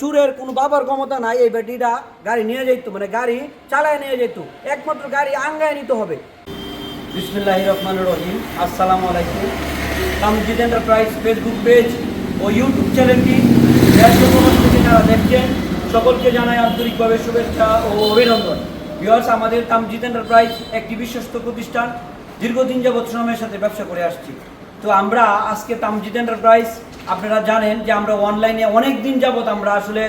চুরের কোনো বাবার ক্ষমতা নাই, এই ব্যাটারিটা গাড়ি নিয়ে যেত মানে গাড়ি চালায় নিয়ে যেত একমাত্র গাড়ি আঙ্গায় নিতে হবে। বিসমিল্লাহ রহমান রহিম। আসসালামু আলাইকুম। কামজিদ এন্টারপ্রাইজ ফেসবুক পেজ ও ইউটিউব চ্যানেলটি। থেকে যারা দেখছেন, সকলকে জানাই আন্তরিকভাবে শুভেচ্ছা ও অভিনন্দন। ভিওয়ার্স আমাদের তামজিদ এন্টারপ্রাইজ একটি বিশ্বস্ত প্রতিষ্ঠান। দীর্ঘদিন যাবৎ শ্রমের সাথে ব্যবসা করে আসছি। তো আমরা আজকে তামজিদ এন্টারপ্রাইজ আপনারা জানেন যে আমরা অনলাইনে অনেক দিন যাবত আমরা আসলে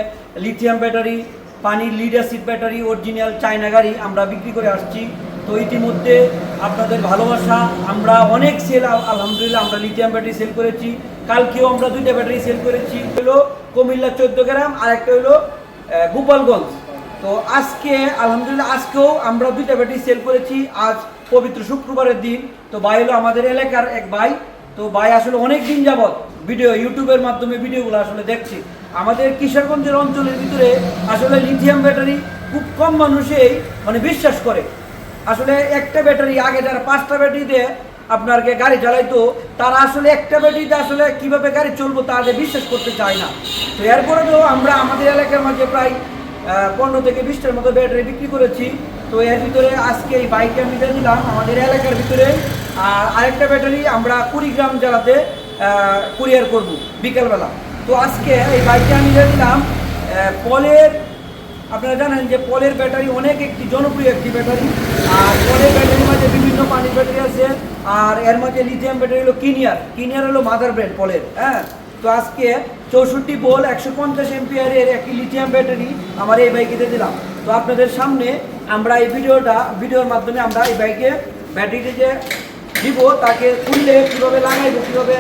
লিথিয়াম ব্যাটারি পানির lead acid battery original China গাড়ি আমরা বিক্রি করে আসছি। তো ইতিমধ্যে আপনাদের ভালোবাসা, আমরা অনেক সেল আলহামদুলিল্লাহ আমরা লিথিয়াম ব্যাটারি সেল করেছি। কালকেও আমরা দুইটা ব্যাটারি সেল করেছি হলো কুমিল্লা চোদ্দ গ্রাম, আর একটা হলো গোপালগঞ্জ। তো আজকে, আলহামদুলিল্লাহ আজকেও আমরা দুইটা ব্যাটারি সেল করেছি। আজ পবিত্র শুক্রবারের দিন। তো ভাই হলো আমাদের এলাকার এক ভাই তো ভাই, আসলে অনেক দিন যাবৎ ভিডিও ইউটিউবের মাধ্যমে ভিডিওগুলো আসলে দেখছি। আমাদের কিশোরগঞ্জের অঞ্চলের ভিতরে আসলে লিথিয়াম ব্যাটারি খুব কম মানুষই মানে বিশ্বাস করে। আসলে একটা ব্যাটারি আগে যারা পাঁচটা ব্যাটারিতে আপনার কে গাড়ি চালাইতো, তারা আসলে একটা ব্যাটারিতে আসলে কীভাবে গাড়ি চলবো তা আগে বিশ্বাস করতে চায় না। তো এরপরে তো আমরা আমাদের এলাকার মাঝে প্রায় পনেরো থেকে বিশটার মতো ব্যাটারি বিক্রি করেছি। তো এর ভিতরে আজকে এই বাইকটা আমি দিয়ে দিলাম। আমাদের এলাকার ভিতরে আর আরেকটা ব্যাটারি আমরা কুড়িগ্রাম জেলাতে কুরিয়ার করব বিকেলবেলা। তো আজকে এই বাইকটা আমি দিলাম পলের, আপনারা জানেন যে পলের ব্যাটারি অনেক একটি জনপ্রিয় একটি ব্যাটারি। আর পলের ব্যাটারির মাঝে বিভিন্ন পানির ব্যাটারি আছে, আর এর মাঝে লিথিয়াম ব্যাটারি হলো কিনিয়ার কিনিয়ার হলো মাদার ব্র্যান্ড পলের হ্যাঁ? তো আজকে চৌষট্টি বোল একশো পঞ্চাশ এমপিআরের একটি লিথিয়াম ব্যাটারি আমার এই বাইকেতে দিলাম। তো আপনাদের সামনে আমরা এই ভিডিওটা, ভিডিওর মাধ্যমে আমরা এই বাইকে ব্যাটারিতে যে দিব, তাকে খুললে কীভাবে লাগাইবো, কীভাবে?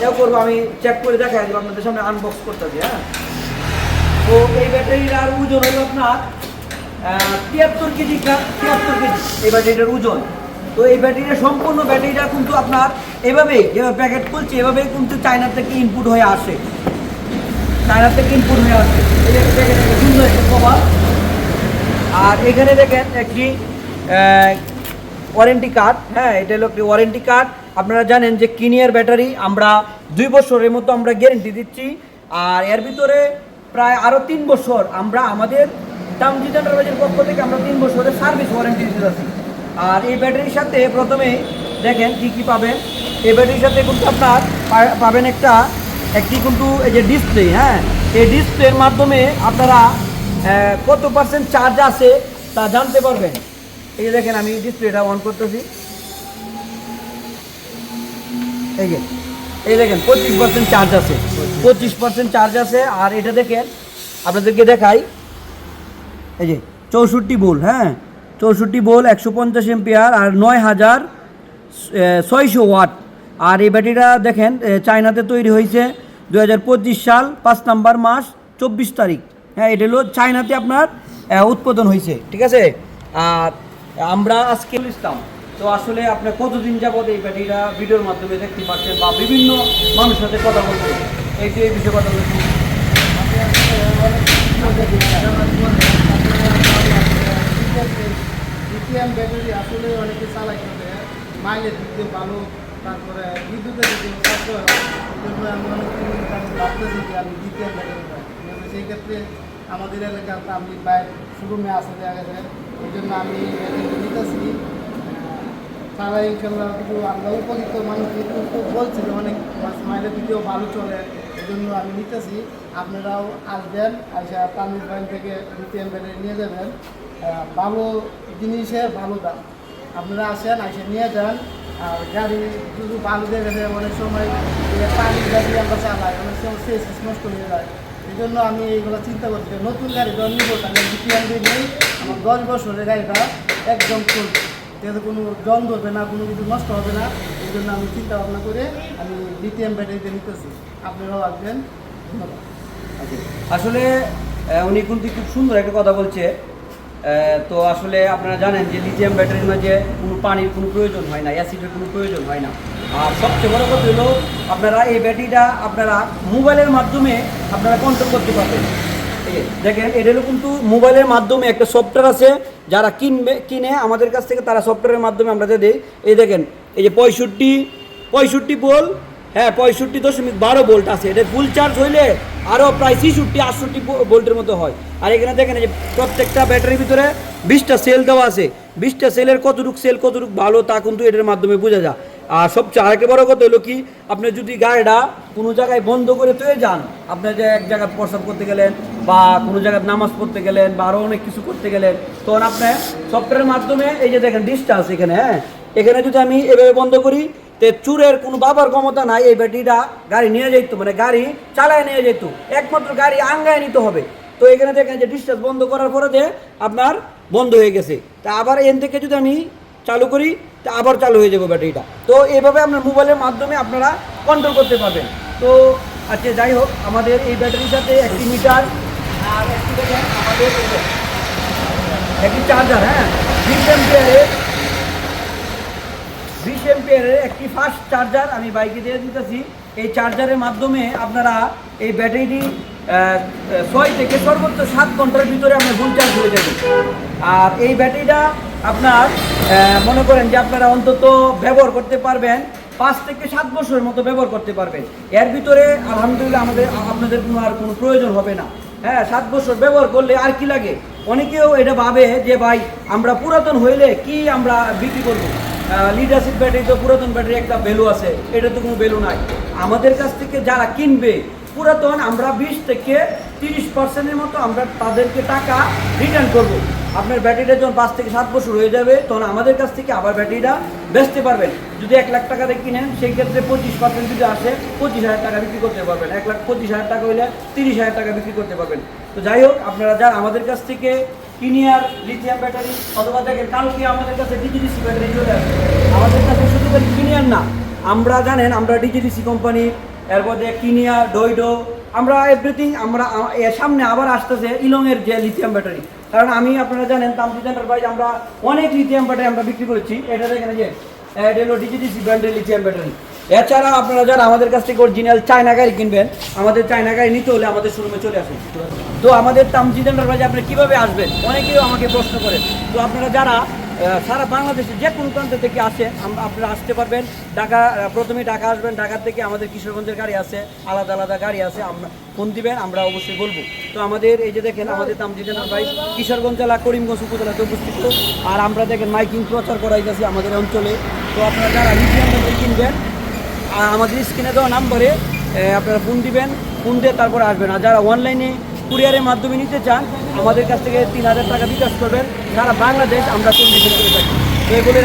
ইয়ে করব, আমি চেক করে দেখাই দেবো আপনাদের সামনে আনবক্স করতেছি হ্যাঁ? তো এই ব্যাটারিটার ওজন হলো আপনার তিয়াত্তর কেজি তিয়াত্তর কেজি, এই ব্যাটারিটার ওজন। তো এই ব্যাটারিটা, সম্পূর্ণ ব্যাটারিটা কিন্তু আপনার এভাবেই, যেভাবে প্যাকেট করছে এভাবেই কিন্তু চায়নার থেকে ইনপুট হয়ে আসে। চায়নার থেকে ইনপুট হয়ে আসে। এই প্যাকেট সুন্দর একটা কভার আর এখানে দেখেন একটি ওয়ারেন্টি কার্ড হ্যাঁ এটা হলো একটি ওয়ারেন্টি কার্ড। আপনারা জানেন যে কিনিয়ার ব্যাটারি আমরা দুই বছরের মতো আমরা গ্যারেন্টি দিচ্ছি, আর এর ভিতরে প্রায় আরও তিন বছর আমরা আমাদের তামজিদ এন্টারপ্রাইজের পক্ষ থেকে আমরা তিন বছরের সার্ভিস ওয়ারেন্টি দিতে যাচ্ছি আর এই ব্যাটারির সাথে প্রথমে দেখেন কি কি পাবেন। এই ব্যাটারির সাথে কিন্তু আপনার পাবেন একটা, একটি কিন্তু এই যে ডিসপ্লে হ্যাঁ এই ডিসপ্লের মাধ্যমে আপনারা কত পার্সেন্ট চার্জ আছে তা জানতে পারবেন। এই দেখেন, আমি ডিসপ্লেটা অন করতেছি। এই যে, এই দেখেন, পঁচিশ পার্সেন্ট চার্জ আছে। পঁচিশ পার্সেন্ট চার্জ আছে, আর এটা দেখেন, আপনাদেরকে দেখাই। এই যে, চৌষট্টি বোল হ্যাঁ? চৌষট্টি বোল একশো পঞ্চাশ এমপিআর আর নয় হাজার ছয়শো ওয়াট। আর এই ব্যাটারিটা দেখেন চায়নাতে তৈরি হয়েছে দু হাজার পঁচিশ সাল, পাঁচ নাম্বার মাস, চব্বিশ তারিখ। হ্যাঁ এটা হলো চায়নাতে আপনার উৎপাদন হয়েছে, ঠিক আছে? আর আমরা আজকে ইসলাম তো আসলে আপনার কতদিন যাবত এই ব্যাটারিটা ভিডিওর মাধ্যমে দেখতে পাচ্ছেন বা বিভিন্ন মানুষের সাথে কথা বলছেন? এই যে এই বিষয়ে কথা লিথিয়াম ব্যাটারি আসলে অনেকে দিয়ে ভালো, তারপরে বিদ্যুতের আমি ব্যাটারি পাই সেই ক্ষেত্রে আমাদের এলাকার আমি বাইক শোরুমে দেখা যায় ওই জন্য আমি নিতেছি। চালাই ইনশাল্লাহ কিছু আমরা উপযুক্ত মানুষ কিন্তু বলছি যে অনেক মাইলেজ দিতেও ভালো চলে এই জন্য আমি নিতেছি। আপনারাও আসবেন আইসা তামিল ব্যাংক থেকে লিথিয়াম ব্যাটারি নিয়ে যাবেন। ভালো জিনিসের ভালো দাম। আপনারা আসেন এসে নিয়ে যান। আর গাড়ি শুধু ভালো দেখে অনেক সময় এই পানির গাড়ি আমরা চালাই, অনেক সময় শেষ নষ্ট হয়ে যায়। এই জন্য আমি এইগুলো চিন্তা করছি নতুন গাড়ি যখন নিবো, তাহলে লিথিয়াম নেই। দশ বছরের গাড়িটা একদম চলবে যাতে কোনো জং ধরবে না কোনো কিছু নষ্ট হবে না। এই জন্য আমি চিন্তা ভাবনা করে আমি লিথিয়াম ব্যাটারিতে নিতেছি। আপনারাও আসবেন। ধন্যবাদ। আসলে আহ, উনি কিন্তু খুব সুন্দর একটা কথা বলছে। তো আসলে আপনারা জানেন যে লিথিয়াম ব্যাটারির মাঝে কোনো পানির কোনো প্রয়োজন হয় না অ্যাসিডের কোনো প্রয়োজন হয় না। আর সবচেয়ে বড় কথা হলো আপনারা এই ব্যাটারিটা আপনারা মোবাইলের মাধ্যমে আপনারা কন্ট্রোল করতে পারবেন। দেখেন, এটা হলো কিন্তু মোবাইলের মাধ্যমে একটা সফটওয়্যার আছে, যারা কিনবে, কিনে আমাদের কাছ থেকে তারা সফটওয়্যারের মাধ্যমে আমরা দিয়ে দিই। এই দেখেন, এই যে পঁয়ষট্টি পঁয়ষট্টি বোল হ্যাঁ পঁয়ষট্টি দশমিক বারো ভোল্ট আছে। এটা ফুল চার্জ হইলে আরও প্রায় ছিষট্টি, আটষট্টি ভোল্টের মতো হয়। আর এখানে দেখেন যে প্রত্যেকটা ব্যাটারির ভিতরে বিশটা সেল দেওয়া আছে। বিশটা সেলের কতটুক সেল কতটুক ভালো, তা কিন্তু এটার মাধ্যমে বোঝা যায়। আর সবচেয়ে আরেকটা বড় কথা হলো কি, আপনি যদি গাড়িটা কোনো জায়গায় বন্ধ করে তুই যান, আপনি যে এক জায়গায় প্রসাব করতে গেলেন বা কোনো জায়গায় নামাজ পড়তে গেলেন বা আরও অনেক কিছু করতে গেলেন, তখন আপনি সফটওয়্যারের মাধ্যমে এই যে দেখেন ডিস্টান্স এখানে হ্যাঁ? এখানে যদি আমি এভাবে বন্ধ করি, তে চুরের কোনো বাবার ক্ষমতা নাই, এই ব্যাটারিটা গাড়ি নিয়ে যেত মানে গাড়ি চালায় নিয়ে যেত একমাত্র গাড়ি আঙ্গায় নিতে হবে। তো এখানে দেখেন যে ডিস্টান্স বন্ধ করার পরে যে আপনার বন্ধ হয়ে গেছে। তা আবার এন থেকে যদি আমি চালু করি, তা আবার চালু হয়ে যাবে ব্যাটারিটা। তো এইভাবে আপনার মোবাইলের মাধ্যমে আপনারা কন্ট্রোল করতে পারবেন। তো আচ্ছা যাই হোক, আমাদের এই ব্যাটারির সাথে একটি মিটার আমাদের একটি চার্জার হ্যাঁ বিশ এম্পিয়ারের বিশ এম্পিয়ারের একটি ফাস্ট চার্জার আমি বাইকে দিয়ে দিতেছি। এই চার্জারের মাধ্যমে আপনারা এই ব্যাটারিটি ছয় থেকে সর্বোচ্চ সাত ঘণ্টার ভিতরে আপনার ফুল চার্জ হয়ে যাবে। আর এই ব্যাটারিটা আপনার মনে করেন যে আপনারা অন্তত ব্যবহার করতে পারবেন, পাঁচ থেকে সাত বছরের মতো ব্যবহার করতে পারবেন। এর ভিতরে আলহামদুলিল্লাহ আমাদের আপনাদের কোনো আর কোনো প্রয়োজন হবে না। হ্যাঁ সাত বছর ব্যবহার করলে আর কি লাগে? অনেকেও এটা ভাবে যে, ভাই, আমরা পুরাতন হইলে কি আমরা বিক্রি করব? লিডারশিপ ব্যাটারি তো পুরাতন ব্যাটারি একটা ভ্যালু আছে। এটা তো কোনো ভ্যালু নাই। আমাদের কাছ থেকে যারা কিনবে, পুরাতন আমরা বিশ থেকে তিরিশ পার্সেন্টের মতো আমরা তাদেরকে টাকা রিটার্ন করব। আপনার ব্যাটারিটা যখন পাঁচ থেকে সাত বছর হয়ে যাবে, তখন আমাদের কাছ থেকে আবার ব্যাটারিটা বেচতে পারবেন। যদি এক লাখ টাকা দিয়ে কিনেন সেই ক্ষেত্রে পঁচিশ পার্সেন্ট যদি আসে, পঁচিশ হাজার টাকা বিক্রি করতে পারবেন। এক লাখ পঁচিশ হাজার টাকা হইলে তিরিশ হাজার টাকা বিক্রি করতে পারবেন। তো যাই হোক, আপনারা যারা আমাদের কাছ থেকে কিনিয়ার লিথিয়াম ব্যাটারি অথবা দেখেন কালকে আমাদের কাছে ডিজিডিসি ব্যাটারি চলে আসবে আমাদের কাছে শুধু কিনিয়ার না, আমরা জানেন, আমরা ডিজিডিসি কোম্পানি এরপরে কিনিয়া ডইডো আমরা এভরিথিং আমরা এর সামনে আবার আসতেছে ইলংয়ের যে লিথিয়াম ব্যাটারি কারণ আমি, আপনারা জানেন, তামসিদ এন্টারপ্রাইজ আমরা অনেক লিথিয়াম ব্যাটারি আমরা বিক্রি করেছি। এটা দেখেন যে এটা হলো ডিজিডিসি ব্র্যান্ডের লিথিয়াম ব্যাটারি এছাড়া আপনারা যারা আমাদের কাছ থেকে অরিজিনাল চায়না গাড়ি কিনবেন, আমাদের চায়না গাড়ি নিতে হলে আমাদের শোরুমে চলে আসুন। তো আমাদের তামজিদ এন্টারপ্রাইজে আপনি কীভাবে আসবেন? অনেকেই আমাকে প্রশ্ন করেন। তো আপনারা যারা সারা বাংলাদেশে যে কোনো প্রান্ত থেকে আসে আপনারা আসতে পারবেন। ঢাকা প্রথমে ঢাকা আসবেন, ঢাকা থেকে আমাদের কিশোরগঞ্জের গাড়ি আছে, আলাদা আলাদা গাড়ি আছে, আমরা ফোন দিবেন, আমরা অবশ্যই বলব। তো আমাদের এই যে দেখেন, আমাদের তামজিদ ভাই, কিশোরগঞ্জ জেলা, করিমগঞ্জ উপজেলাতে অবস্থিত আর আমরা দেখেন মাইকিং প্রচার করাই যাচ্ছি আমাদের অঞ্চলে। তো আপনারা যারা ব্যাটারি কিনবেন। আমাদের স্ক্রিনে দেওয়া নাম্বারে আপনারা ফোন দিবেন, ফোন দিয়ে তারপরে আসবেন। আর যারা অনলাইনে কুরিয়ারের মাধ্যমে নিতে চান, আমাদের কাছ থেকে তিন হাজার টাকা বিকাশ করবেন। সারা বাংলাদেশ আমরা কন্ডিশন করে থাকি। এগুলো বলে